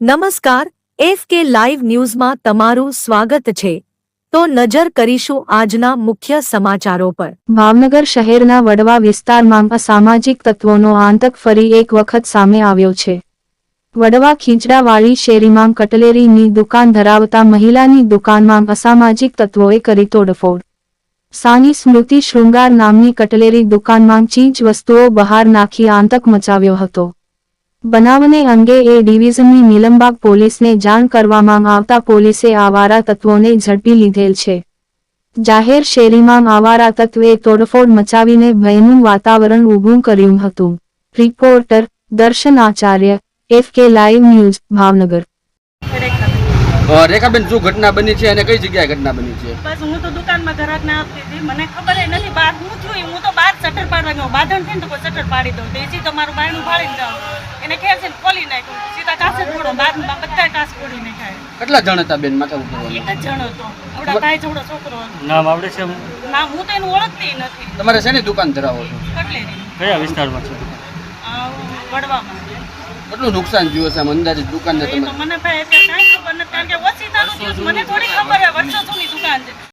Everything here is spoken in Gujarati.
નમસ્કાર એફ કે લાઈવ ન્યૂઝમાં તમારું સ્વાગત છે. તો નજર કરીશું આજના મુખ્ય સમાચારો પર. ભાવનગર શહેરના વડવા વિસ્તારમાં અસામાજિક તત્વોનો આતંક ફરી એક વખત સામે આવ્યો છે. વડવા ખીંચડાવાળી શેરીમાં કટલેરીની દુકાન ધરાવતા મહિલાની દુકાનમાં અસામાજિક તત્વોએ કરી તોડફોડ. સાની સ્મૃતિ શૃંગાર નામની કટલેરી દુકાનમાં ચીજ વસ્તુઓ બહાર નાખી આતંક મચાવ્યો હતો. બનાવને અંગે એ ડિવિઝનની નીલમબાગ પોલીસને જાણ કરવામાં આવતા પોલીસે આવારા તત્વોને ઝડપી લીધેલ છે. જાહેર શેરીમાં આવારા તત્વે તોડફોડ મચાવીને ભયનું વાતાવરણ ઊભું કર્યું હતું. રિપોર્ટર દર્શન આચાર્ય એફ કે લાઈવ ન્યૂઝ ભાવનગર. રેખાબેન શું ઘટના બની છે અને કઈ જગ્યાએ ઘટના બની છે? બસ હું તો દુકાનમાં ઘરાકને આપતી હતી. મને ખબર નથી બહાર હું છું હું તો બહાર શટર પાડવા ગયો બાંધણ થઈને તો શટર પાડી દઉં. તેજી તો મારું બાયણું ફાડીને દઉં એને બાદમાં બધા કાચ ફોડી નાખાય કેટલા જણ હતા બેન માથા ઉતરવાનું એક જ જણ હતો. આવડા ભાઈ જેવડો છોકરો હતો. નામ આવડે છે એમ? ના હું તો એને ઓળખતી નથી. તમારે શેની દુકાન ધરાવો છો? કયા વિસ્તારમાં છે? વડવામાં. કેટલું નુકસાન થયું હશે આમ અંદાજે દુકાનને તો તમે મને ભાઈ અત્યારે કાંઈ ખબર નથી. કારણ કે ઓછી ચાલુ થયું મને થોડી ખબર છે વર્ષો જૂની દુકાન છે.